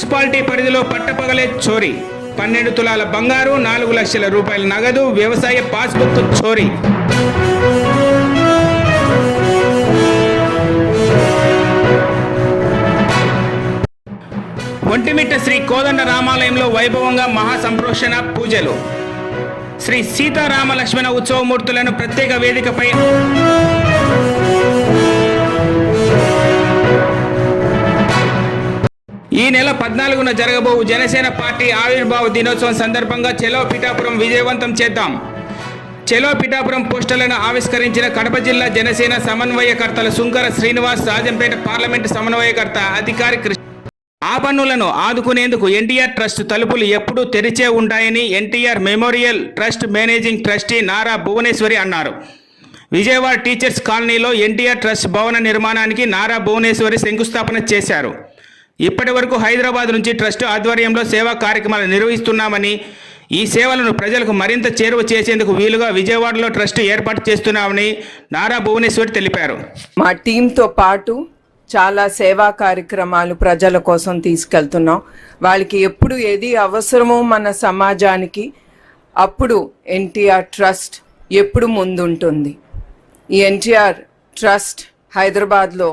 Municipality పరిధిలో పట్టపగలే చోరీ. పన్నెండు తులాల బంగారు నాలుగు లక్షల రూపాయల నగదు వ్యవసాయ పాస్బుక్ చోరీ. ఒంటిమిట్ట శ్రీ కోదండ రామాలయంలో వైభవంగా మహాసంప్రోషణ పూజలు. శ్రీ సీతారామ లక్ష్మణ ఉత్సవమూర్తులను ప్రత్యేక వేదికపై ఈ నెల పద్నాలుగున జరగబోవు జనసేన పార్టీ ఆవిర్భావ దినోత్సవం సందర్భంగా చెలో పిఠాపురం విజయవంతం చేద్దాం. చెలో పిఠాపురం పోస్టర్లను ఆవిష్కరించిన కడప జిల్లా జనసేన సమన్వయకర్తల సుంకర శ్రీనివాస్ రాజంపేట పార్లమెంటు సమన్వయకర్త అధికారి కృష్ణ ఆ పన్నులను ఆదుకునేందుకు ఎన్టీఆర్ ట్రస్ట్ తలుపులు ఎప్పుడూ తెరిచే ఉంటాయని NTR memorial trust managing trustee Nara Bhuvaneswari అన్నారు. విజయవాడ టీచర్స్ కాలనీలో ఎన్టీఆర్ ట్రస్ట్ భవన నిర్మాణానికి నారా భువనేశ్వరి శంకుస్థాపన చేశారు. ఇప్పటి వరకు హైదరాబాద్ నుంచి ట్రస్ట్ ఆధ్వర్యంలో సేవా కార్యక్రమాలు నిర్వహిస్తున్నామని ఈ సేవలను ప్రజలకు మరింత చేరువ చేసేందుకు వీలుగా విజయవాడలో ట్రస్ట్ ఏర్పాటు చేస్తున్నామని నారా భువనేశ్వర్ తెలిపారు. మా టీంతో పాటు చాలా సేవా కార్యక్రమాలు ప్రజల కోసం తీసుకెళ్తున్నాం. వాళ్ళకి ఎప్పుడు ఏది అవసరమో మన సమాజానికి అప్పుడు ఎన్టీఆర్ ట్రస్ట్ ఎప్పుడు ముందుంటుంది. ఈ ఎన్టీఆర్ ట్రస్ట్ హైదరాబాద్లో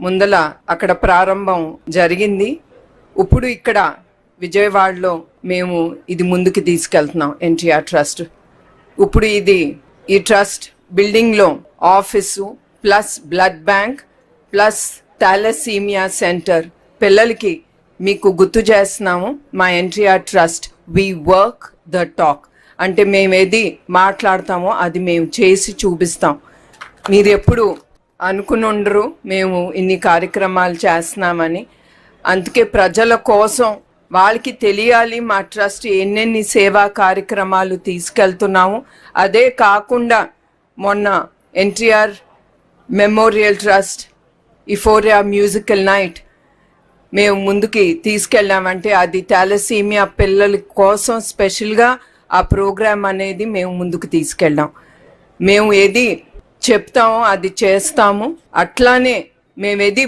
ముందల అక్కడ ప్రారంభం జరిగింది. ఇప్పుడు ఇక్కడ విజయవాడలో మేము ఇది ముందుకు తీసుకెళ్తున్నాం ఎన్టీఆర్ ట్రస్ట్. ఇప్పుడు ఇది ఈ ట్రస్ట్ బిల్డింగ్లో office plus blood bank plus thalassemia center. పిల్లలకి మీకు గుర్తు చేస్తున్నాము మా NTR trust we work the talk అంటే మేము ఏది మాట్లాడతామో అది మేము చేసి చూపిస్తాం. మీరు ఎప్పుడు అనుకుని ఉండరు మేము ఇన్ని కార్యక్రమాలు చేస్తున్నామని. అందుకే ప్రజల కోసం వాళ్ళకి తెలియాలి మా ట్రస్ట్ ఎన్నెన్ని సేవా కార్యక్రమాలు తీసుకెళ్తున్నాము. అదే కాకుండా మొన్న NTR memorial trust euphoria musical night మేము ముందుకి తీసుకెళ్ళామంటే అది థాలసీమియా పిల్లల కోసం స్పెషల్గా ఆ ప్రోగ్రాం అనేది మేము ముందుకు తీసుకెళ్ళాం. మేము ఏది చెప్తాము అది చేస్తాము. అట్లానే మేము ఏది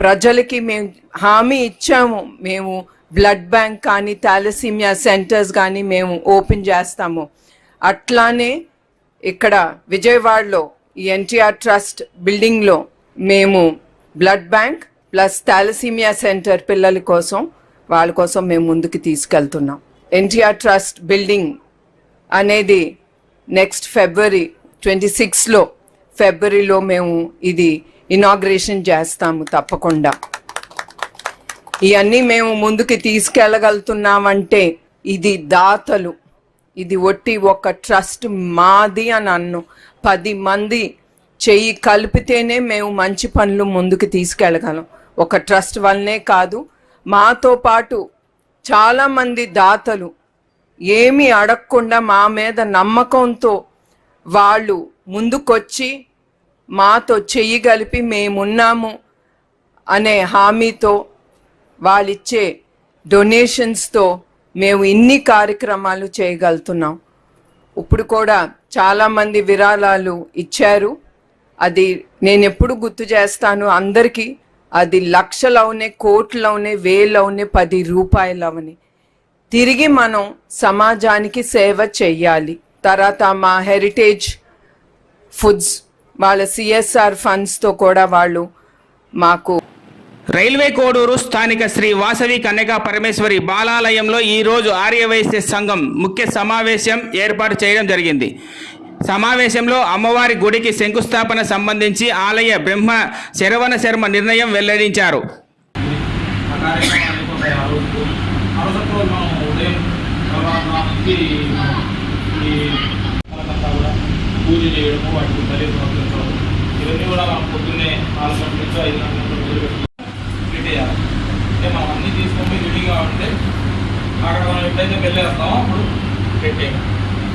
ప్రజలకి మేము హామీ ఇచ్చాము మేము బ్లడ్ బ్యాంక్ కానీ థాలసీమియా సెంటర్స్ కానీ మేము ఓపెన్ చేస్తాము. అట్లానే ఇక్కడ విజయవాడలో ఈ ఎన్టీఆర్ ట్రస్ట్ బిల్డింగ్లో మేము blood bank plus thalassemia center పిల్లల కోసం వాళ్ళ కోసం మేము ముందుకు తీసుకెళ్తున్నాం. ఎన్టీఆర్ ట్రస్ట్ బిల్డింగ్ అనేది నెక్స్ట్ ఫిబ్రవరి ట్వంటీ సిక్స్లో ఫిబ్రవరిలో మేము ఇది ఇనాగ్రేషన్ చేస్తాము తప్పకుండా. ఇవన్నీ మేము ముందుకు తీసుకెళ్ళగలుగుతున్నామంటే ఇది దాతలు. ఇది ఒట్టి ఒక ట్రస్ట్ మాది అని అన్ను. పది మంది చెయ్యి కలిపితేనే మేము మంచి పనులు ముందుకు తీసుకెళ్ళగలం. ఒక ట్రస్ట్ వల్లనే కాదు మాతో పాటు చాలామంది దాతలు ఏమీ అడగకుండా మా మీద నమ్మకంతో వాళ్ళు ముందుకొచ్చి మాతో చెయ్యి కలిపి మేమున్నాము అనే హామీతో వాళ్ళిచ్చే డొనేషన్స్తో మేము ఇన్ని కార్యక్రమాలు చేయగలుగుతున్నాం. ఇప్పుడు కూడా చాలామంది విరాళాలు ఇచ్చారు. అది నేను ఎప్పుడు గుర్తు చేస్తాను అందరికీ అది లక్షలవునే కోట్లవునే వేలవునే పది రూపాయలవని. తిరిగి మనం సమాజానికి సేవ చెయ్యాలి. తర్వాత మా హెరిటేజ్ ఫుడ్స్ వాళ్ళ సిఎస్ఆర్ ఫండ్స్తో కూడా వాళ్ళు మాకు రైల్వే కోడూరు స్థానిక శ్రీ వాసవి కన్యకా పరమేశ్వరి బాలాలయంలో ఈ రోజు ఆర్యవైశ్య సంఘం ముఖ్య సమావేశం ఏర్పాటు చేయడం జరిగింది సమావేశంలో అమ్మవారి గుడికి శంకుస్థాపన సంబంధించి ఆలయ బ్రహ్మ శరవణ శర్మ నిర్ణయం వెల్లడించారు పూజ చేయడము వాటికి ఇవన్నీ కూడా మనం పొద్దున్నే నాలుగు గంటల నుంచి ఐదు గంటల మొదలు పెట్టుకుని అంటే మనం అన్నీ తీసుకొని రెడీగా ఉంటే అక్కడ మనం ఎప్పుడైతే వెళ్ళేస్తామో అప్పుడు పెట్టేయాలి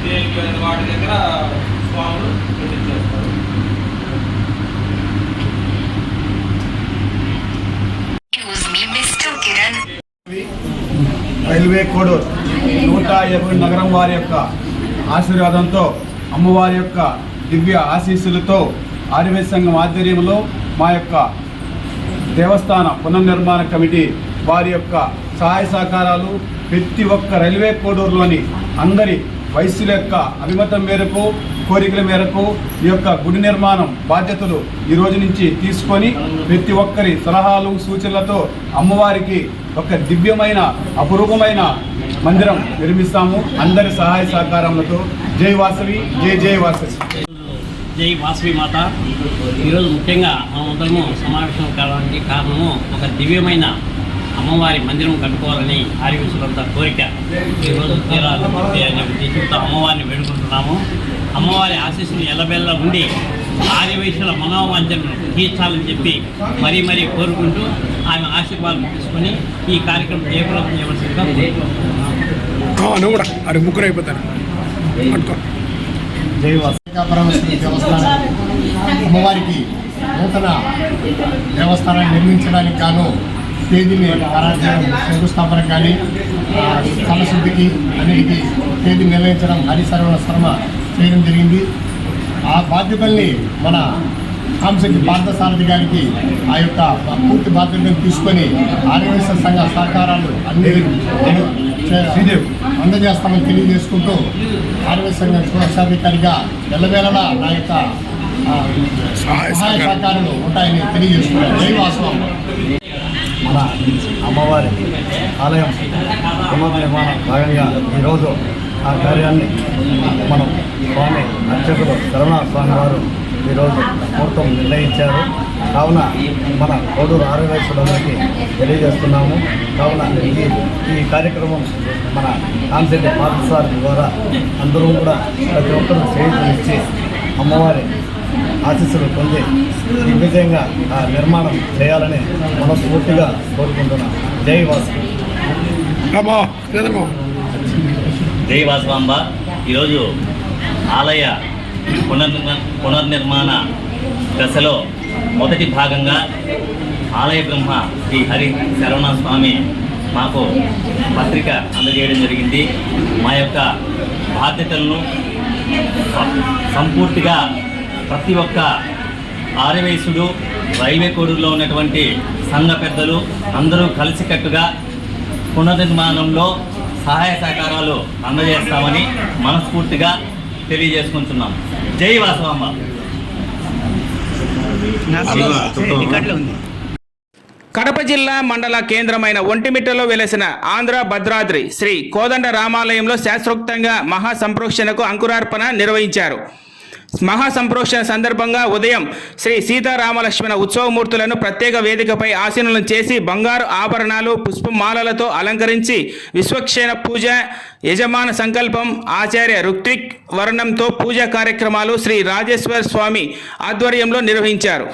దేనికి వాటి దగ్గర స్వాములు పెట్టించేస్తారు. రైల్వే కోడూర్ నూట ఇరవై నగరం వారి యొక్క ఆశీర్వాదంతో అమ్మవారి యొక్క దివ్య ఆశీస్సులతో ఆర్యవేద సంఘం ఆధ్వర్యంలో మా యొక్క దేవస్థాన పునర్నిర్మాణ కమిటీ వారి యొక్క సహాయ సహకారాలు ప్రతి ఒక్క రైల్వే కోడూరులోని అందరి వయస్సుల యొక్క అభిమతం మేరకు కోరికల మేరకు ఈ యొక్క గుడి నిర్మాణం బాధ్యతలు ఈ రోజు నుంచి తీసుకొని ప్రతి ఒక్కరి సలహాలు సూచనలతో అమ్మవారికి ఒక దివ్యమైన అపురూపమైన మందిరం నిర్మిస్తాము. అందరి సహాయ సహకారములతో. జై వాసవి జై జై వాసవి. జై వాసవి మాత. ఈరోజు ముఖ్యంగా మనమందరము సమావేశం కావడానికి కారణము ఒక దివ్యమైన అమ్మవారి మందిరం కట్టుకోవాలని ఆర్యవీసులంతా కోరిక. ఈరోజు తీరాలి అనే ఉద్దేశంతో అమ్మవారిని వేడుకుంటున్నాము. అమ్మవారి ఆశీస్సులు ఎల్లబెల్ల ఉండి ఆర్యవైశ్యుల మనోవాంఛనను తీర్చాలని చెప్పి మరీ మరీ కోరుకుంటూ ఆమె ఆశీర్వాదం తీసుకొని ఈ కార్యక్రమం జయప్రదం చేయవలసిందిగా కోరుకుంటున్నాము. ముగ్గురు అయిపోతాను పట్టుకో. పరమేశ్వరి దేవస్థానం అమ్మవారికి నూతన దేవస్థానాన్ని నిర్మించడానికి గాను తేదీని ఖరారు చేయడం శంకుస్థాపన కానీ స్థలశుద్ధికి అన్నిటికీ తేదీ నిర్ణయించడం హరిశరవణ శర్మ చేయడం జరిగింది. ఆ బాధ్యతల్ని మన కాంశెట్టి పార్థసారథి గారికి ఆ యొక్క పూర్తి బాధ్యతను తీసుకొని ఆర్యవేశ్వర సంఘ సహకారాలు అన్ని చే- అందజేస్తామని తెలియజేసుకుంటూ ఆర్యవేశ సంఘ కోశాధికారిగా ఎల్లవేళలా నా యొక్క సహాయ సహకారాలు. ఉంటాయని తెలియజేస్తున్నాను. జై వాసవం మన అమ్మవారి ఆలయం పునర్నిర్మాణం భాగంగా ఈరోజు ఆ కార్యాన్ని మనం స్వామి అర్చకులు కరుణా స్వామి వారు ఈరోజు ముహూర్తం నిర్ణయించారు. కావున మన కోడూరు ఆరోగ్యస్తులందరికీ తెలియజేస్తున్నాము. కావున ఈ ఈ కార్యక్రమం మన కాన్సెంట్ పాఠశాల ద్వారా అందరూ కూడా ప్రతి ఒక్కరూ చేయించి అమ్మవారి ఆశీస్సులు పొంది దిగ్విజయంగా ఆ నిర్మాణం చేయాలని మనస్ఫూర్తిగా కోరుకుంటున్నాం. జై వాసు. జై వాసవాంబ. ఈరోజు ఆలయ పునర్నిర్మా పునర్నిర్మాణ దశలో మొదటి భాగంగా ఆలయ బ్రహ్మ శ్రీ హరి శరవణ స్వామి మాకు పత్రిక అందజేయడం జరిగింది. మా యొక్క బాధ్యతలను సంపూర్తిగా ప్రతి ఒక్క ఆర్యవేశుడు రైల్వే కోడూరులో ఉన్నటువంటి సంఘ పెద్దలు అందరూ కలిసికట్టుగా పునర్నిర్మాణంలో సహాయ సహకారాలు అందజేస్తామని మనస్ఫూర్తిగా తెలియజేసుకుంటున్నాం. జై వాసవాంబ కడప జిల్లా మండల కేంద్రమైన ఒంటిమిట్టలో వెలసిన ఆంధ్ర భద్రాద్రి శ్రీ కోదండ రామాలయంలో శాస్త్రోక్తంగా మహా సంప్రోక్షణకు అంకురార్పణ నిర్వహించారు. మహాసంప్రోక్షణ సందర్భంగా ఉదయం శ్రీ సీతారామలక్ష్మణ ఉత్సవమూర్తులను ప్రత్యేక వేదికపై ఆసీనులను చేసి బంగారు ఆభరణాలు పుష్పమాలలతో అలంకరించి విశ్వక్షేణ పూజ యజమాన సంకల్పం ఆచార్య రుత్విక్ వర్ణంతో పూజా కార్యక్రమాలు శ్రీ రాజేశ్వర స్వామి ఆధ్వర్యంలో నిర్వహించారు.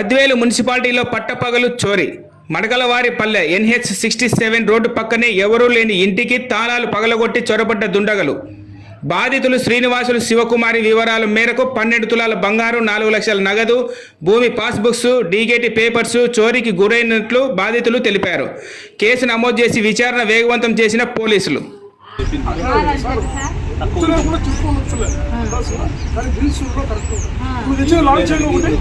బద్వేలు మున్సిపాలిటీలో పట్టపగలు చోరీ. మడగలవారి పల్లె ఎన్హెచ్ సిక్స్టీ సెవెన్ రోడ్డు పక్కనే ఎవరూ లేని ఇంటికి తాళాలు పగలగొట్టి చొరబడ్డ దుండగలు. బాధితులు శ్రీనివాసులు శివకుమారి వివరాల మేరకు పన్నెండు తులాల బంగారు నాలుగు లక్షల నగదు భూమి పాస్బుక్స్ డీగేటీ పేపర్స్ చోరీకి గురైనట్లు బాధితులు తెలిపారు. కేసు నమోదు చేసి విచారణ వేగవంతం చేసిన పోలీసులు. నువ్వు తెచ్చిన లాంచ్ చేయండి ఒకటి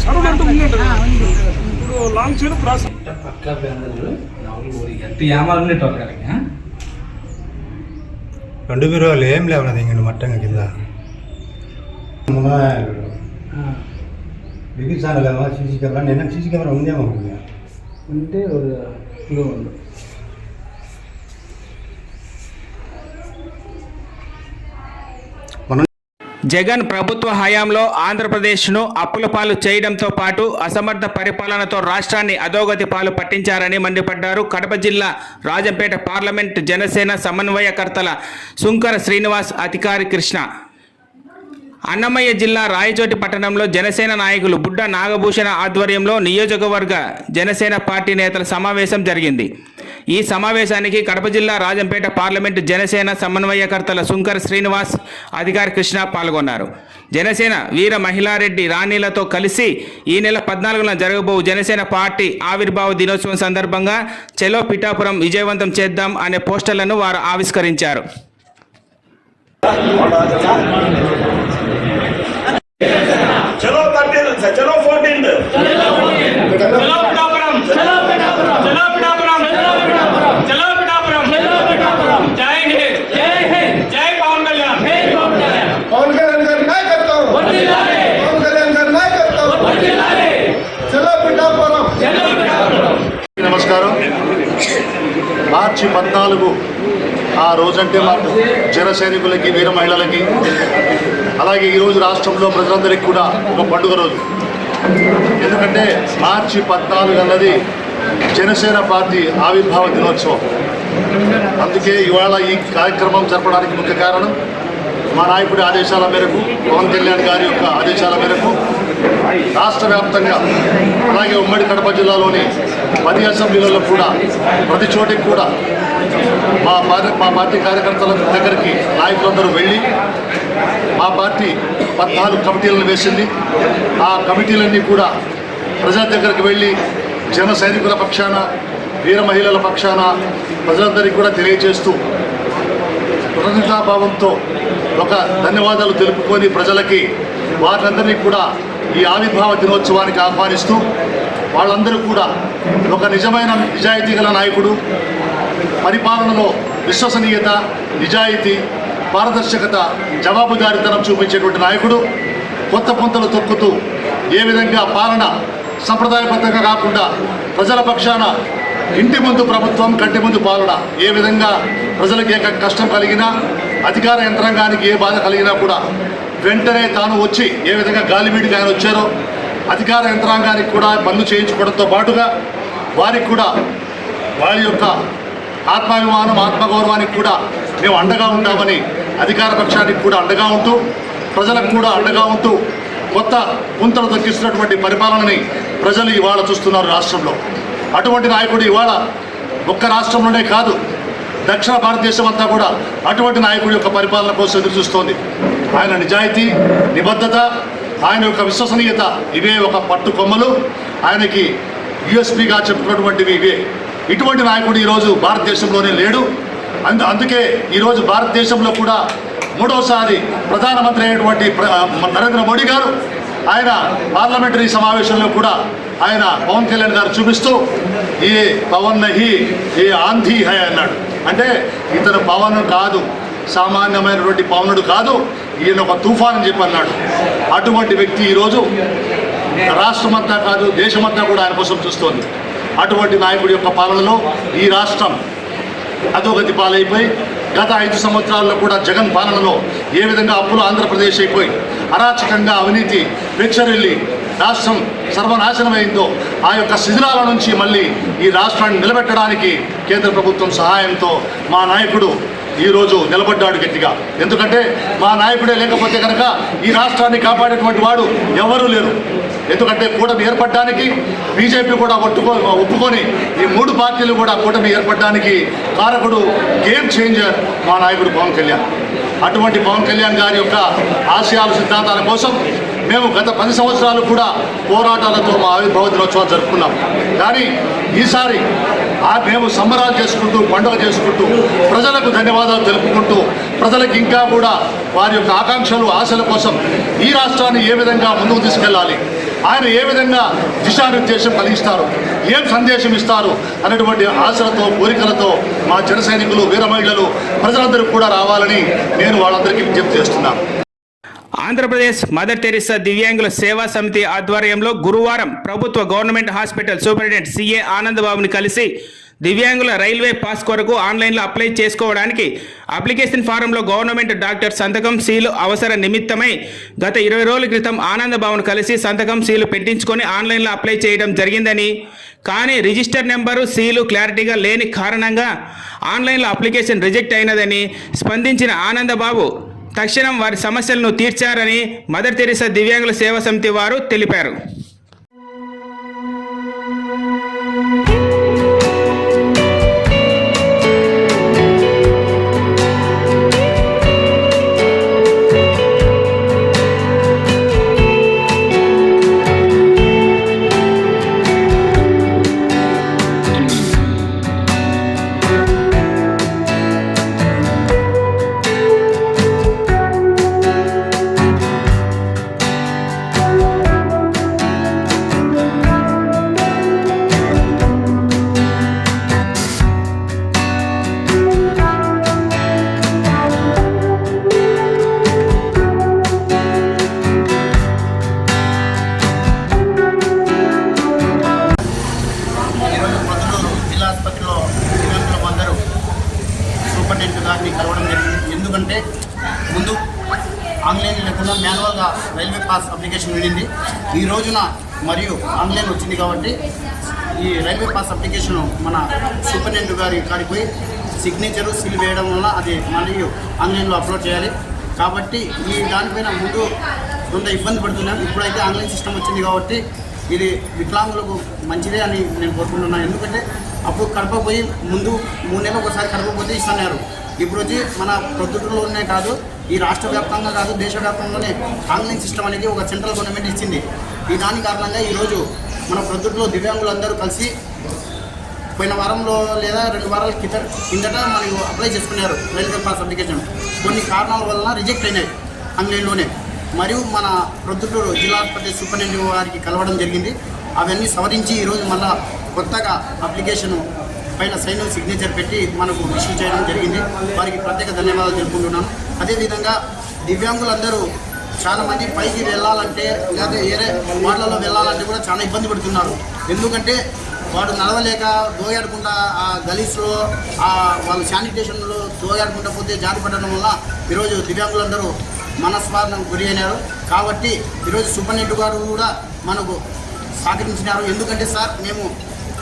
సరుకు అంటూ ఉంది అంట కదా. ఇప్పుడు లాంచ్ చేయడం ప్రాసెస్ రెండు బీరువాలు ఏం లేవనది ఇంక మట్టంగా కింద బిగించాను కదా సీసీ కెమెరా నేను సీసీ కెమెరా ఉందేమో ఉంటే ஒரு క్లూ ఉంది జగన్ ప్రభుత్వ హయాంలో ఆంధ్రప్రదేశ్ను అప్పుల పాలు చేయడంతో పాటు అసమర్థ పరిపాలనతో రాష్ట్రాన్ని అధోగతి పాలు పట్టించారని మండిపడ్డారు. కడప జిల్లా రాజంపేట పార్లమెంట్ జనసేన సమన్వయకర్తల సుంకర శ్రీనివాస్ అధికారి కృష్ణ. అన్నమయ్య జిల్లా రాయచోటి పట్టణంలో జనసేన నాయకులు బుడ్డ నాగభూషణ ఆధ్వర్యంలో నియోజకవర్గ జనసేన పార్టీ నేతల సమావేశం జరిగింది. ఈ సమావేశానికి కడప జిల్లా రాజంపేట పార్లమెంటు జనసేన సమన్వయకర్తల శుంకర్ శ్రీనివాస్ అధికారి కృష్ణ పాల్గొన్నారు. జనసేన వీర మహిళారెడ్డి రాణిలతో కలిసి ఈ నెల పద్నాలుగున జరగబో జనసేన పార్టీ ఆవిర్భావ దినోత్సవం సందర్భంగా చెలో పిఠాపురం విజయవంతం చేద్దాం అనే పోస్టర్లను వారు ఆవిష్కరించారు. చలో థర్టీన్ చలో ఫోర్టీన్. చలో పిఠాపురం చలో పిఠాపురం చలో పిఠాపురం చలో పిఠాపురం జై హింద్ జై హింద్ జై పవన్ కళ్యాణ్ జై పవన్ కళ్యాణ్ పవన్ కళ్యాణ్ గారి నాయకత్వం పవన్ కళ్యాణ్ గారి నాయకత్వం చలో పిఠాపురం నమస్కారం మార్చి పద్నాలుగు ఆ రోజంటే మాకు జన సైనికులకి వీర మహిళలకి అలాగే ఈరోజు రాష్ట్రంలో ప్రజలందరికీ కూడా ఒక పండుగ రోజు. ఎందుకంటే మార్చి పద్నాలుగు అన్నది జనసేన పార్టీ ఆవిర్భావ దినోత్సవం. అందుకే ఇవాళ ఈ కార్యక్రమం జరపడానికి ముఖ్య కారణం మా నాయకుడి ఆదేశాల మేరకు పవన్ కళ్యాణ్ గారి యొక్క ఆదేశాల మేరకు రాష్ట్ర వ్యాప్తంగా అలాగే ఉమ్మడి కడప జిల్లాలోని పది అసెంబ్లీలలో కూడా ప్రతి చోటికి కూడా మా పార్టీ మా పార్టీ కార్యకర్తల దగ్గరికి నాయకులందరూ వెళ్ళి మా పార్టీ పద్నాలుగు కమిటీలను వేసింది. ఆ కమిటీలన్నీ కూడా ప్రజల దగ్గరికి వెళ్ళి జన సైనికుల పక్షాన వీర మహిళల పక్షాన ప్రజలందరికీ కూడా తెలియజేస్తూ కృతజ్ఞతాభావంతో ఒక ధన్యవాదాలు తెలుపుకొని ప్రజలకి వారందరినీ కూడా ఈ ఆవిర్భావ దినోత్సవానికి ఆహ్వానిస్తూ వాళ్ళందరూ కూడా ఒక నిజమైన నిజాయితీ గల నాయకుడు పరిపాలనలో విశ్వసనీయత నిజాయితీ పారదర్శకత జవాబుదారీతనం చూపించేటువంటి నాయకుడు కొత్త పొంతలు తొక్కుతూ ఏ విధంగా పాలన సంప్రదాయబద్ధంగా కాకుండా ప్రజల పక్షాన ఇంటి ముందు ప్రభుత్వం కంటి ముందు పాలన ఏ విధంగా ప్రజలకు ఏ కష్టం కలిగినా అధికార యంత్రాంగానికి ఏ బాధ కలిగినా కూడా వెంటనే తాను వచ్చి ఏ విధంగా గాలివీడికి ఆయన వచ్చారో అధికార యంత్రాంగానికి కూడా పనులు చేయించుకోవడంతో పాటుగా వారికి కూడా వారి యొక్క ఆత్మాభిమానం ఆత్మగౌరవానికి కూడా మేము అండగా ఉంటామని అధికార పక్షానికి కూడా అండగా ఉంటూ ప్రజలకు కూడా అండగా ఉంటూ కొత్త పుంతలు తగ్గిస్తున్నటువంటి పరిపాలనని ప్రజలు ఇవాళ చూస్తున్నారు రాష్ట్రంలో. అటువంటి నాయకుడు ఇవాళ ఒక్క రాష్ట్రంలోనే కాదు దక్షిణ భారతదేశం అంతా కూడా అటువంటి నాయకుడి యొక్క పరిపాలన కోసం ఎదురు చూస్తోంది. ఆయన నిజాయితీ నిబద్ధత ఆయన యొక్క విశ్వసనీయత ఇవే ఒక పట్టు కొమ్మలు. ఆయనకి యుఎస్పిగా చెప్పుకున్నటువంటివి ఇవే. ఇటువంటి నాయకుడు ఈరోజు భారతదేశంలోనే లేడు. అందు అందుకే ఈరోజు భారతదేశంలో కూడా మూడవసారి ప్రధానమంత్రి అయినటువంటి నరేంద్ర మోడీ గారు ఆయన పార్లమెంటరీ సమావేశంలో కూడా ఆయన పవన్ కళ్యాణ్ గారు చూపిస్తూ ఈ పవన్ నహి ఏ ఆంధీ హై అన్నాడు. అంటే ఇతను పవన్ కాదు సామాన్యమైనటువంటి పవనుడు కాదు. ఈయన ఒక తుఫాన్ అని చెప్పి అన్నాడు. అటువంటి వ్యక్తి ఈరోజు రాష్ట్రమంతా కాదు దేశమంతా కూడా ఆయన కోసం చూస్తోంది. అటువంటి నాయకుడి యొక్క పాలనలో ఈ రాష్ట్రం అధోగతి పాలైపోయి గత ఐదు సంవత్సరాల్లో కూడా జగన్ పాలనలో ఏ విధంగా అప్పులు ఆంధ్రప్రదేశ్ అయిపోయి అరాచకంగా అవినీతి వెచ్చరిల్లి రాష్ట్రం సర్వనాశనమైందో ఆ యొక్క శిథిలాల నుంచి మళ్ళీ ఈ రాష్ట్రాన్ని నిలబెట్టడానికి కేంద్ర ప్రభుత్వం సహాయంతో మా నాయకుడు ఈరోజు నిలబడ్డాడు గట్టిగా. ఎందుకంటే మా నాయకుడే లేకపోతే కనుక ఈ రాష్ట్రాన్ని కాపాడేటువంటి వాడు ఎవరూ లేరు. ఎందుకంటే కూటమి ఏర్పడడానికి బీజేపీ కూడా ఒట్టుకో ఒప్పుకొని ఈ మూడు పార్టీలు కూడా కూటమి ఏర్పడడానికి కారకుడు గేమ్ చేంజర్ మా నాయకుడు పవన్ కళ్యాణ్. అటువంటి పవన్ కళ్యాణ్ గారి యొక్క ఆశయాలు సిద్ధాంతాల కోసం మేము గత పది సంవత్సరాలు కూడా పోరాటాలతో మా ఆవిర్భావ దినోత్సవాలు జరుపుకున్నాం. కానీ ఈసారి మేము సంబరాలు చేసుకుంటూ పండుగ చేసుకుంటూ ప్రజలకు ధన్యవాదాలు తెలుపుకుంటూ ప్రజలకు ఇంకా కూడా వారి యొక్క ఆకాంక్షలు ఆశల కోసం ఈ రాష్ట్రాన్ని ఏ విధంగా ముందుకు తీసుకెళ్ళాలి ఆయన ఏ విధంగా దిశానిర్దేశం కలిగిస్తారు ఏం సందేశం ఇస్తారు అనేటువంటి ఆశలతో కోరికలతో మా జన సైనికులు వీర మహిళలు ప్రజలందరూ కూడా రావాలని నేను వాళ్ళందరికీ విజ్ఞప్తి చేస్తున్నాను. ఆంధ్రప్రదేశ్ మదర్ టెరిసా దివ్యాంగుల సేవా సమితి ఆధ్వర్యంలో గురువారం ప్రభుత్వ government hospital superintendent C A ఆనందబాబుని కలిసి దివ్యాంగుల రైల్వే పాస్ కొరకు ఆన్లైన్లో అప్లై చేసుకోవడానికి అప్లికేషన్ ఫారంలో గవర్నమెంట్ డాక్టర్ సంతకం సీలు అవసర నిమిత్తమై గత ఇరవై రోజుల క్రితం ఆనందబాబును కలిసి సంతకం సీలు పెట్టించుకొని ఆన్లైన్లో అప్లై చేయడం జరిగిందని. కానీ రిజిస్టర్ నెంబరు సీలు క్లారిటీగా లేని కారణంగా ఆన్లైన్లో అప్లికేషన్ రిజెక్ట్ అయినదని స్పందించిన ఆనందబాబు తక్షణం వారి సమస్యలను తీర్చారని మదర్ తెరిసా దివ్యాంగుల సేవా సమితి వారు తెలిపారు. సిగ్నేచరు సీల్ వేయడం వల్ల అది మరియు ఆన్లైన్లో అప్లోడ్ చేయాలి. కాబట్టి ఈ దానిపైన ముందు కొంత ఇబ్బంది పడుతున్నాం ఇప్పుడైతే ఆన్లైన్ సిస్టమ్ వచ్చింది కాబట్టి ఇది వికలాంగులకు మంచిదే అని నేను కోరుకుంటున్నాను. ఎందుకంటే అప్పుడు కడపపోయి ముందు మూడు నెలలు ఒకసారి కడపపోతే ఇస్తున్నారు. ఇప్పుడు వచ్చి మన ప్రొద్దుటూరులోనే కాదు ఈ రాష్ట్ర వ్యాప్తంగా కాదు దేశవ్యాప్తంగానే ఆన్లైన్ సిస్టమ్ అనేది ఒక సెంట్రల్ గవర్నమెంట్ ఇచ్చింది. ఈ దాని కారణంగా ఈరోజు మన ప్రొద్దుటూరులో దివ్యాంగులందరూ కలిసి పోయిన వారంలో లేదా రెండు వారాల కింద కిందట మనకు అప్లై చేసుకున్నారు రైల్వే పాస్ అప్లికేషన్ కొన్ని కారణాల వలన రిజెక్ట్ అయినాయి ఆన్లైన్లోనే. మరియు మన ప్రొద్దుటూరు జిల్లా ఆసుపత్రి సూపరింటెండెంట్ వారికి కలవడం జరిగింది. అవన్నీ సవరించి ఈరోజు మళ్ళా కొత్తగా అప్లికేషన్ పైన సైన్ సిగ్నేచర్ పెట్టి మనకు ఇష్యూ చేయడం జరిగింది. వారికి ప్రత్యేక ధన్యవాదాలు తెలుపుకుంటున్నాను. అదేవిధంగా దివ్యాంగులందరూ చాలామంది పైకి వెళ్ళాలంటే లేదా వేరే వార్డులలో వెళ్ళాలంటే కూడా చాలా ఇబ్బంది పడుతున్నారు. ఎందుకంటే వాడు నడవలేక దోగాడకుండా ఆ గలీస్లో ఆ వాళ్ళ శానిటేషన్లో దోయాడుకుంటా పోతే జారి పడడం వల్ల ఈరోజు దివ్యాంగులందరూ మనస్వాదం గురి అయినారు. కాబట్టి ఈరోజు సూపరింటెండెంట్ గారు కూడా మనకు సహకరించినారు. ఎందుకంటే సార్ మేము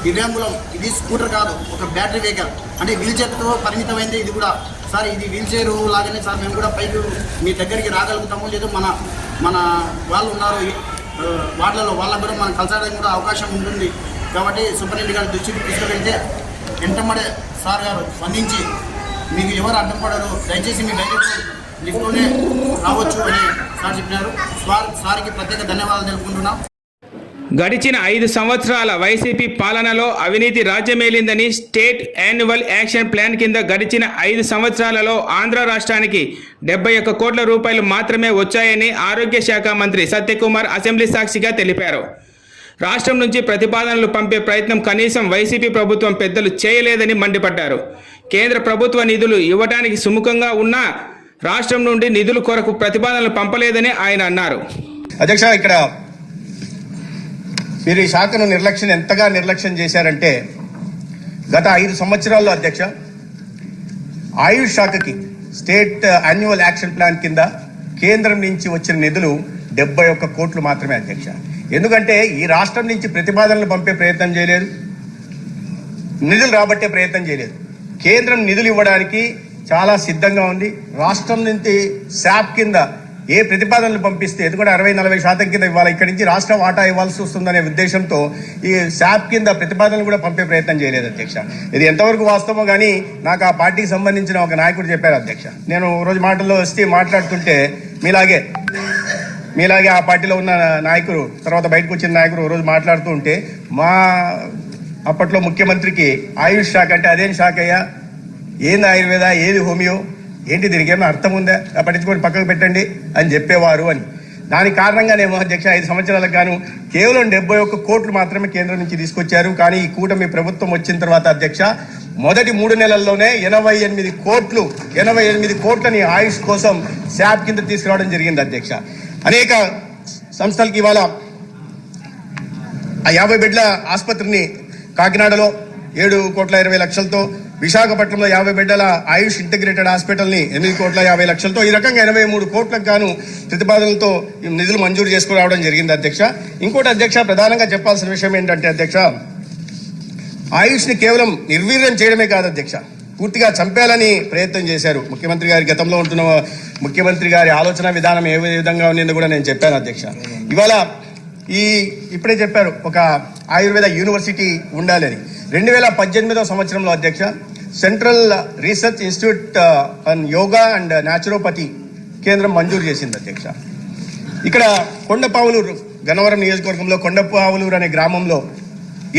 దివ్యాంగులం. ఇది స్కూటర్ కాదు ఒక బ్యాటరీ వెహికల్. అంటే వీల్ చైర్తో పరిమితమైంది ఇది కూడా. సార్ ఇది వీల్ చైర్ లాగానే సార్ మేము కూడా పైకి మీ దగ్గరికి రాగలుగుతాము లేదు మన మన వాళ్ళు ఉన్నారు. వాళ్ళలో వాళ్ళకు కూడా మనం కలిసడానికి కూడా అవకాశం ఉంటుంది. కాబట్టి సూపరింటెండెంట్ గారి దృష్టికి తీసుకువెళ్తే వెంటబడే సార్ గారు స్పందించి మీకు ఎవరు అడ్డం పడరు దయచేసి మీ డైరెక్ట్ లిఫ్ట్లోనే రావచ్చు అని సార్ చెప్పినారు. సార్ సార్కి ప్రత్యేక ధన్యవాదాలు తెలుపుకుంటున్నాం. గడిచిన ఐదు సంవత్సరాల వైసీపీ పాలనలో అవినీతి రాజ్యమేలిందని స్టేట్ యాన్యువల్ యాక్షన్ ప్లాన్ కింద గడిచిన ఐదు సంవత్సరాలలో ఆంధ్ర రాష్ట్రానికి డెబ్బై ఒక్క కోట్ల రూపాయలు మాత్రమే వచ్చాయని ఆరోగ్య శాఖ మంత్రి సత్యకుమార్ అసెంబ్లీ సాక్షిగా తెలిపారు. రాష్ట్రం నుంచి ప్రతిపాదనలు పంపే ప్రయత్నం కనీసం వైసీపీ ప్రభుత్వం పెద్దలు చేయలేదని మండిపడ్డారు. కేంద్ర ప్రభుత్వ నిధులు ఇవ్వడానికి సుముఖంగా ఉన్నా రాష్ట్రం నుండి నిధుల కొరకు ప్రతిపాదనలు పంపలేదని ఆయన అన్నారు. అధ్యక్ష ఇక్కడ మీరు ఈ శాఖను నిర్లక్ష్యం ఎంతగా నిర్లక్ష్యం చేశారంటే గత ఐదు సంవత్సరాల్లో అధ్యక్ష ఆయుష్ శాఖకి స్టేట్ యాన్యువల్ యాక్షన్ ప్లాన్ కింద కేంద్రం నుంచి వచ్చిన నిధులు డెబ్బై ఒక్క కోట్లు మాత్రమే అధ్యక్ష. ఎందుకంటే ఈ రాష్ట్రం నుంచి ప్రతిపాదనలు పంపే ప్రయత్నం చేయలేదు. నిధులు రాబట్టే ప్రయత్నం చేయలేదు. కేంద్రం నిధులు ఇవ్వడానికి చాలా సిద్ధంగా ఉంది. రాష్ట్రం నుంచి శాప్ కింద ఏ ప్రతిపాదనలు పంపిస్తే ఎందుకంటే అరవై నలభై శాతం కింద ఇవ్వాలి. ఇక్కడి నుంచి రాష్ట్రం వాటా ఇవ్వాల్సి వస్తుందనే ఉద్దేశంతో ఈ శాప్ కింద ప్రతిపాదనలు కూడా పంపే ప్రయత్నం చేయలేదు అధ్యక్ష. ఇది ఎంతవరకు వాస్తవమో కానీ నాకు ఆ పార్టీకి సంబంధించిన ఒక నాయకుడు చెప్పారు అధ్యక్ష. నేను రోజు మాటల్లో వస్తే మాట్లాడుతుంటే మీలాగే మీలాగే ఆ పార్టీలో ఉన్న నాయకుడు తర్వాత బయటకు వచ్చిన నాయకుడు రోజు మాట్లాడుతూ ఉంటే మా అప్పట్లో ముఖ్యమంత్రికి ఆయుష్ శాఖ అంటే అదేం శాఖ అయ్యా? ఏంది ఆయుర్వేద? ఏది హోమియో? ఏంటి దీనికి ఏమైనా అర్థం ఉందా? పట్టించుకొని పక్కకు పెట్టండి అని చెప్పేవారు అని. దానికి కారణంగానేమో అధ్యక్ష ఐదు సంవత్సరాలకు గాను కేవలం డెబ్బై ఒక్క కోట్లు మాత్రమే కేంద్రం నుంచి తీసుకొచ్చారు. కానీ ఈ కూటమి ప్రభుత్వం వచ్చిన తర్వాత అధ్యక్ష మొదటి మూడు నెలల్లోనే ఎనభై ఎనిమిది కోట్లు ఎనభై ఎనిమిది కోట్లని ఆయుష్ కోసం శాప్ కింద తీసుకురావడం జరిగింది అధ్యక్ష. అనేక సంస్థలకి ఇవాళ ఆ యాభై బెడ్ల ఆసుపత్రిని కాకినాడలో ఏడు కోట్ల ఇరవై లక్షలతో విశాఖపట్నంలో యాభై బెడ్డల ఆయుష్ ఇంటిగ్రేటెడ్ హాస్పిటల్ని ఎనిమిది కోట్ల యాభై లక్షలతో ఈ రకంగా ఎనభై మూడు కోట్లకు గాను ప్రతిపాదనలతో ఈ నిధులు మంజూరు చేసుకురావడం జరిగింది అధ్యక్ష. ఇంకోటి అధ్యక్ష ప్రధానంగా చెప్పాల్సిన విషయం ఏంటంటే అధ్యక్ష ఆయుష్ని కేవలం నిర్వీర్యం చేయడమే కాదు అధ్యక్ష. పూర్తిగా చంపేయాలని ప్రయత్నం చేశారు. ముఖ్యమంత్రి గారి గతంలో ఉంటున్న ముఖ్యమంత్రి గారి ఆలోచన విధానం ఏ విధంగా ఉన్నదో కూడా నేను చెప్పాను అధ్యక్ష. ఇవాళ ఈ ఇప్పుడే చెప్పారు ఒక ఆయుర్వేద యూనివర్సిటీ ఉండాలని. రెండు వేల పద్దెనిమిదవ సంవత్సరంలో అధ్యక్ష central research institute uh, on yoga and naturopathy కేంద్రం మంజూరు చేసింది అధ్యక్ష. ఇక్కడ కొండపావులూరు గన్నవరం నియోజకవర్గంలో కొండపావులూరు అనే గ్రామంలో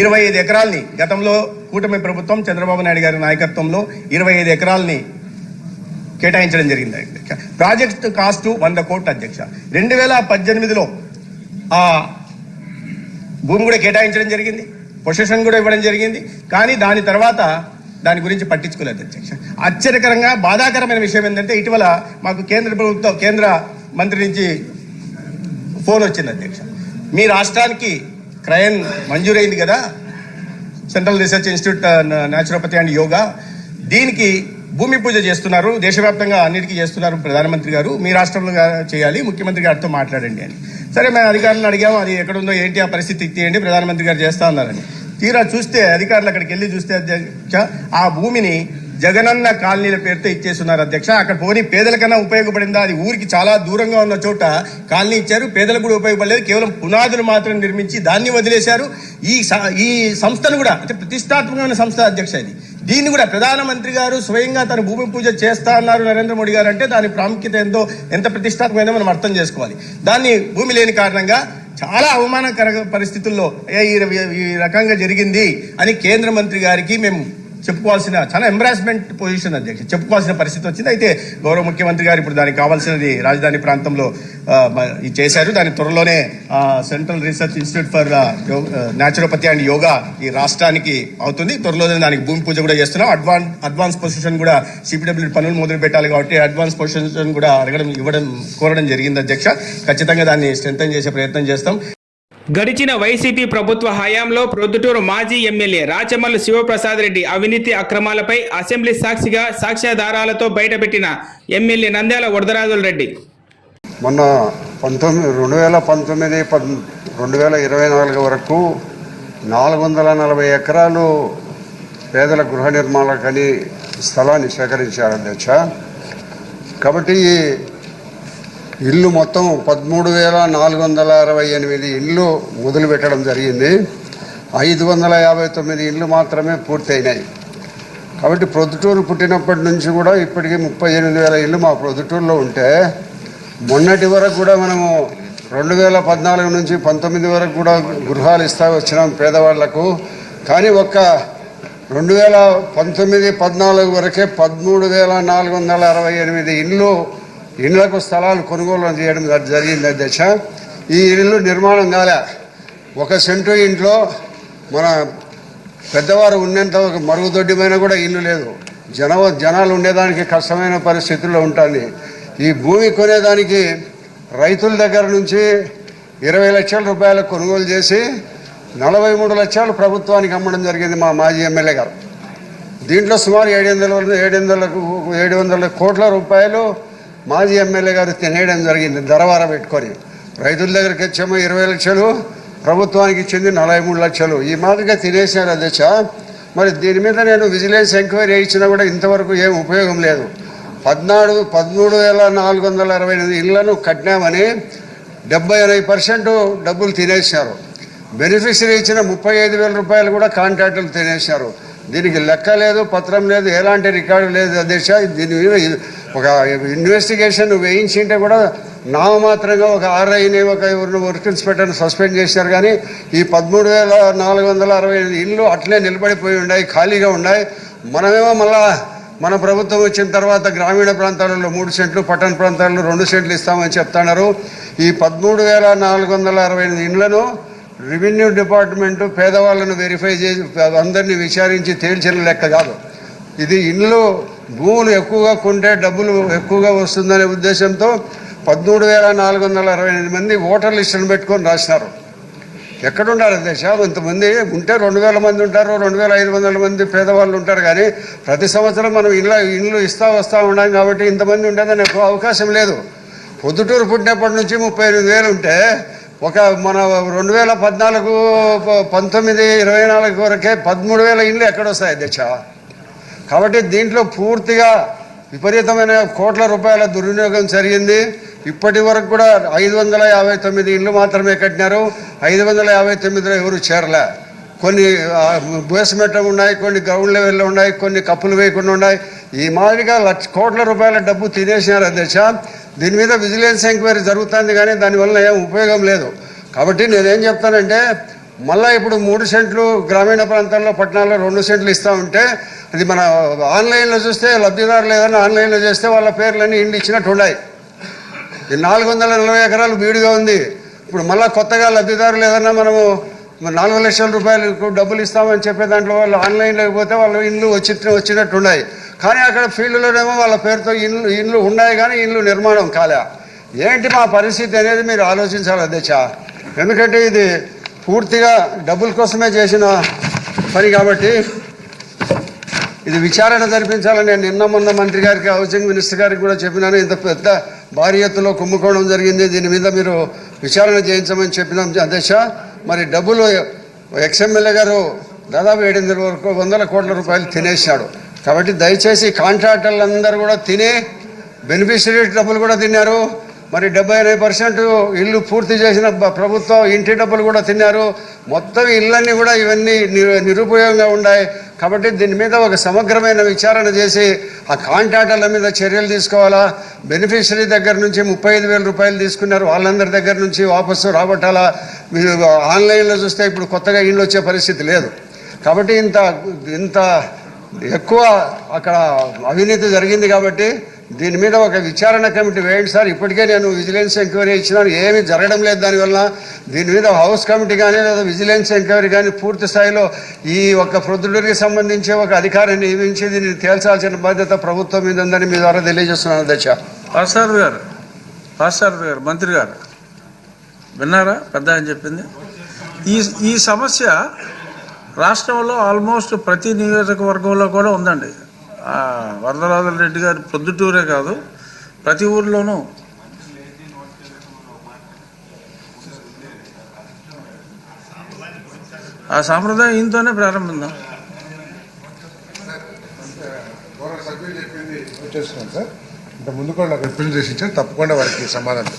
ఇరవై ఐదు ఎకరాల్ని గతంలో కూటమి ప్రభుత్వం చంద్రబాబు నాయుడు గారి నాయకత్వంలో ఇరవై ఐదు ఎకరాల్ని కేటాయించడం జరిగింది. ప్రాజెక్ట్ కాస్ట్ వంద కోట్ల అధ్యక్ష. రెండు వేల పద్దెనిమిదిలో ఆ భూమి కూడా కేటాయించడం జరిగింది. పొసెషన్ కూడా ఇవ్వడం జరిగింది. కానీ దాని తర్వాత దాని గురించి పట్టించుకోలేదు అధ్యక్ష. ఆశ్చర్యకరంగా బాధాకరమైన విషయం ఏంటంటే ఇటీవల మాకు కేంద్ర ప్రభుత్వం కేంద్ర మంత్రి నుంచి ఫోన్ వచ్చింది అధ్యక్ష. మీ రాష్ట్రానికి క్రయన్ మంజూరైంది కదా? Central research institute naturopathy and yoga దీనికి భూమి పూజ చేస్తున్నారు దేశవ్యాప్తంగా అన్నిటికీ చేస్తున్నారు ప్రధానమంత్రి గారు. మీ రాష్ట్రంలో చేయాలి ముఖ్యమంత్రి గారితో మాట్లాడండి అని. సరే మేము అధికారులను అడిగాము అది ఎక్కడుందో ఏంటి ఆ పరిస్థితి తీయండి ప్రధానమంత్రి గారు చేస్తా ఉన్నారని తీరా చూస్తే అధికారులు అక్కడికి వెళ్ళి చూస్తే ఆ భూమిని జగనన్న కాలనీల పేరుతో ఇచ్చేస్తున్నారు అధ్యక్ష. అక్కడ పోనీ పేదలకన్నా ఉపయోగపడిందా? అది ఊరికి చాలా దూరంగా ఉన్న చోట కాలనీ ఇచ్చారు. పేదలకు కూడా ఉపయోగపడలేదు. కేవలం పునాదులు మాత్రం నిర్మించి దాన్ని వదిలేశారు. ఈ స- ఈ సంస్థను కూడా అంటే ప్రతిష్టాత్మకమైన సంస్థ అధ్యక్ష ఇది. దీన్ని కూడా ప్రధానమంత్రి గారు స్వయంగా తన భూమి పూజ చేస్తా అన్నారు నరేంద్ర మోడీ గారు అంటే దాని ప్రాముఖ్యత ఎంతో ఎంత ప్రతిష్టాత్మకమైందో మనం అర్థం చేసుకోవాలి. దాన్ని భూమి లేని కారణంగా చాలా అవమానకర పరిస్థితుల్లో ఏ ఈ రకంగా జరిగింది అని కేంద్ర మంత్రి గారికి మేము చెప్పుకోవాల్సిన చాలా ఎంబ్రాస్మెంట్ పొజిషన్ అధ్యక్ష చెప్పుకోవాల్సిన పరిస్థితి వచ్చింది. అయితే గౌరవ ముఖ్యమంత్రి గారు ఇప్పుడు దానికి కావాల్సినది రాజధాని ప్రాంతంలో ఇది చేశారు. దాని త్వరలోనే సెంట్రల్ రీసెర్చ్ ఇన్స్టిట్యూట్ ఫర్ యో- న్యాచురోపతి అండ్ యోగా ఈ రాష్ట్రానికి అవుతుంది. త్వరలోనే దానికి భూమి పూజ కూడా చేస్తున్నాం. అడ్వాన్స్ అడ్వాన్స్ పొజిషన్ కూడా సిపిడబ్ల్యూ పనులు మొదలు పెట్టాలి కాబట్టి అడ్వాన్స్ పొజిషన్ కూడా అడగడం ఇవ్వడం కోరడం జరిగింది అధ్యక్ష. ఖచ్చితంగా దాన్ని స్ట్రెంగ్ చేసే ప్రయత్నం చేస్తాం. గడిచిన వైసీపీ ప్రభుత్వ హయాంలో ప్రొద్దుటూరు మాజీ ఎమ్మెల్యే రాచమల్లు శివప్రసాద్ రెడ్డి అవినీతి అక్రమాలపై అసెంబ్లీ సాక్షిగా సాక్ష్యాధారాలతో బయటపెట్టిన ఎమ్మెల్యే నంద్యాల వరదరాజుల రెడ్డి. మొన్న పంతొమ్మిది రెండు వేల పంతొమ్మిది రెండు వేల ఇరవై నాలుగు వరకు నాలుగు వందల నలభై ఎకరాలు పేదల గృహ నిర్మాణాలకని స్థలాన్ని సేకరించారు అధ్యక్ష కాబట్టి ఇల్లు మొత్తం పదమూడు వేల నాలుగు వందల అరవై ఎనిమిది ఇళ్ళు మొదలు పెట్టడం జరిగింది. ఐదు వందల యాభై తొమ్మిది ఇళ్ళు మాత్రమే పూర్తయినాయి. కాబట్టి ప్రొద్దుటూరు పుట్టినప్పటి నుంచి కూడా ఇప్పటికీ ముప్పై ఎనిమిది వేల ఇళ్ళు మా ప్రొద్దుటూరులో ఉంటే మొన్నటి వరకు కూడా మనము రెండు వేల పద్నాలుగు నుంచి పంతొమ్మిది వరకు కూడా గృహాలు ఇస్తా వచ్చినాం పేదవాళ్ళకు. కానీ ఒక్క రెండు వేల పంతొమ్మిది పద్నాలుగు వరకే పదమూడు వేల నాలుగు వందల అరవై ఎనిమిది ఇండ్లు ఇళ్ళకు స్థలాలు కొనుగోలు చేయడం జరిగింది. అధ్యక్ష ఈ ఇల్లు నిర్మాణం కాలే. ఒక సెంటు ఇంట్లో మన పెద్దవారు ఉన్నంత ఒక కూడా ఇల్లు లేదు. జన జనాలు ఉండేదానికి కష్టమైన పరిస్థితుల్లో ఉంటుంది. ఈ భూమి కొనేదానికి రైతుల దగ్గర నుంచి ఇరవై లక్షల రూపాయలు కొనుగోలు చేసి నలభై మూడు లక్షలు ప్రభుత్వానికి అమ్మడం జరిగింది మా మాజీ ఎమ్మెల్యే గారు. దీంట్లో సుమారు ఏడు వందల ఏడు వందలకు ఏడు వందల కోట్ల రూపాయలు మాజీ ఎమ్మెల్యే గారు తినేయడం జరిగింది ధరవార పెట్టుకొని. రైతుల దగ్గరికి వచ్చేమో ఇరవై లక్షలు ప్రభుత్వానికి ఇచ్చింది నలభై మూడు లక్షలు. ఈ మాదిరిగా తినేశారు అధ్యక్ష. మరి దీని మీద నేను విజిలెన్స్ ఎంక్వైరీ ఇచ్చినా కూడా ఇంతవరకు ఏం ఉపయోగం లేదు. పద్నాలుగు పదమూడు వేల నాలుగు వందల అరవై ఎనిమిది ఇళ్ళను కట్టినామని డెబ్బై ఎనభై పర్సెంట్ డబ్బులు తినేశారు. బెనిఫిషరీ ఇచ్చిన ముప్పై ఐదు వేల రూపాయలు కూడా కాంట్రాక్టులు తినేశారు. దీనికి లెక్క లేదు పత్రం లేదు ఎలాంటి రికార్డు లేదు అధ్యక్ష. దీని మీద ఒక ఇన్వెస్టిగేషన్ వేయించింటే కూడా నామమాత్రంగా ఒక ఆర్ఐని ఒక ఎవరిని వర్క్ ఇన్స్పెక్టర్ని సస్పెండ్ చేశారు. కానీ ఈ పదమూడు వేల నాలుగు వందల అరవై ఎనిమిది ఇళ్ళు అట్లే నిలబడిపోయి ఉన్నాయి ఖాళీగా ఉన్నాయి. మనమేమో మళ్ళా మన ప్రభుత్వం వచ్చిన తర్వాత గ్రామీణ ప్రాంతాలలో మూడు సెంట్లు పట్టణ ప్రాంతాల్లో రెండు సెంట్లు ఇస్తామని చెప్తున్నారు. ఈ పదమూడు వేల నాలుగు వందల అరవై ఎనిమిది ఇండ్లను రెవెన్యూ డిపార్ట్మెంటు పేదవాళ్ళను వెరిఫై చేసి అందరినీ విచారించి తేల్చిన లెక్క కాదు. ఇది ఇండ్లు భూములు ఎక్కువగా కొంటే డబ్బులు ఎక్కువగా వస్తుందనే ఉద్దేశంతో పదమూడు వేల నాలుగు వందల అరవై ఎనిమిది మంది ఓటర్ లిస్టును పెట్టుకొని రాసినారు. ఎక్కడుండాలి దేశం? ఇంతమంది ఉంటే రెండు వేల మంది ఉంటారు రెండు వేల ఐదు వందల మంది పేదవాళ్ళు ఉంటారు కానీ ప్రతి సంవత్సరం మనం ఇళ్ళ ఇండ్లు ఇస్తా వస్తూ ఉన్నాం కాబట్టి ఇంతమంది ఉండేదని ఎక్కువ అవకాశం లేదు. పొద్దుటూరు పుట్టినప్పటి నుంచి ముప్పై ఎనిమిది వేలు ఉంటే ఒక మన రెండు వేల పద్నాలుగు ప- పంతొమ్మిది ఇరవై నాలుగు వరకే పదమూడు వేల ఇండ్లు ఎక్కడొస్తాయి అధ్యక్ష కాబట్టి దీంట్లో పూర్తిగా విపరీతమైన కోట్ల రూపాయల దుర్వినియోగం జరిగింది. ఇప్పటి వరకు కూడా ఐదు వందల యాభై తొమ్మిది ఇళ్ళు మాత్రమే కట్టినారు. ఐదు వందల యాభై తొమ్మిదిలో ఎవరు చేరలే. కొన్ని బేస్మెంట్ ఉన్నాయి కొన్ని గ్రౌండ్ లెవెల్లో ఉన్నాయి కొన్ని కప్పులు వేయకుండా ఉన్నాయి. ఈ మాదిరిగా లక్ష కోట్ల రూపాయల డబ్బు తినేసినారు అధ్యక్ష దీని మీద విజిలెన్స్ ఎంక్వైరీ జరుగుతుంది కానీ దానివల్ల ఏం ఉపయోగం లేదు. కాబట్టి నేనేం చెప్తానంటే మళ్ళీ ఇప్పుడు మూడు సెంట్లు గ్రామీణ ప్రాంతాల్లో పట్టణాల్లో రెండు సెంట్లు ఇస్తూ ఉంటే అది మన ఆన్లైన్లో చూస్తే లబ్ధిదారులు లేదని ఆన్లైన్లో చేస్తే వాళ్ళ పేర్లన్నీ ఇండి ఇచ్చినట్టు ఉన్నాయి. నాలుగు వందల నలభై ఎకరాలు బీడుగా ఉంది. ఇప్పుడు మళ్ళీ కొత్తగా లబ్ధిదారులు లేదన్నా మనము నాలుగు లక్షల రూపాయలు డబ్బులు ఇస్తామని చెప్పే దాంట్లో వాళ్ళు ఆన్లైన్లోకి పోతే వాళ్ళు ఇల్లు వచ్చి వచ్చినట్టు ఉన్నాయి. కానీ అక్కడ ఫీల్డ్లోనేమో వాళ్ళ పేరుతో ఇండ్లు ఇండ్లు ఉన్నాయి కానీ ఇండ్లు నిర్మాణం కాలే. ఏంటి మా పరిస్థితి అనేది మీరు ఆలోచించాలి అధ్యక్ష. ఎందుకంటే ఇది పూర్తిగా డబ్బుల కోసమే చేసిన పని కాబట్టి ఇది విచారణ జరిపించాలని నేను నిన్న మొన్న మంత్రి గారికి హౌసింగ్ మినిస్టర్ గారికి కూడా చెప్పినాను. ఇంత పెద్ద భారీ ఎత్తులో కుంభకోణం జరిగింది. దీని మీద మీరు విచారణ చేయించమని చెప్పినాం. అధ్యక్ష మరి డబ్బులు ఎక్స్ఎమ్మెల్యే గారు దాదాపు ఏడెనిమిది వరకు వందల కోట్ల రూపాయలు తినేసినాడు. కాబట్టి దయచేసి కాంట్రాక్టర్లందరూ కూడా తినే బెనిఫిషరీ డబ్బులు కూడా తిన్నారు. మరి డెబ్బై ఎనభై పర్సెంట్ ఇల్లు పూర్తి చేసిన ప్రభుత్వం ఇంటి డబ్బులు కూడా తిన్నారు. మొత్తం ఇళ్ళన్నీ కూడా ఇవన్నీ ని- నిరుపయోగంగా ఉన్నాయి. కాబట్టి దీని మీద ఒక సమగ్రమైన విచారణ చేసి ఆ కాంట్రాక్టర్ల మీద చర్యలు తీసుకోవాలా? బెనిఫిషరీ దగ్గర నుంచి ముప్పై ఐదు వేల రూపాయలు తీసుకున్నారు. వాళ్ళందరి దగ్గర నుంచి వాపసు రాబట్టాలా? మీరు ఆన్లైన్లో చూస్తే ఇప్పుడు కొత్తగా ఇల్లు వచ్చే పరిస్థితి లేదు. కాబట్టి ఇంత ఇంత ఎక్కువ అక్కడ అవినీతి జరిగింది కాబట్టి దీని మీద ఒక విచారణ కమిటీ వేయండి సార్. ఇప్పటికే నేను విజిలెన్స్ ఎంక్వైరీ ఇచ్చినాను. ఏమీ జరగడం లేదు దానివల్ల దీని మీద హౌస్ కమిటీ కానీ లేదా విజిలెన్స్ ఎంక్వైరీ కానీ పూర్తి స్థాయిలో ఈ ఒక ప్రొద్దుడికి సంబంధించి ఒక అధికారిని నియమించి దీన్ని తేల్చాల్సిన బాధ్యత ప్రభుత్వం మీద ఉందని మీ ద్వారా తెలియజేస్తున్నాను అధ్యక్ష. పాస్టర్ గారు పాస్టర్ గారు మంత్రి గారు విన్నారా? పెద్ద అని చెప్పింది. ఈ ఈ సమస్య రాష్ట్రంలో ఆల్మోస్ట్ ప్రతి నియోజకవర్గంలో కూడా ఉందండి. వరదరాజుల రెడ్డి గారు ప్రొద్దుటూరే కాదు ప్రతి ఊర్లోనూ ఆ సాంప్రదాయం ఈయనతోనే ప్రారంభిద్దాం వచ్చేస్తున్నాను సార్. ఇంత ముందు కూడా నాకు రిప్రజెంటేషన్ ఇచ్చారు తప్పకుండా వారికి సమాధానం.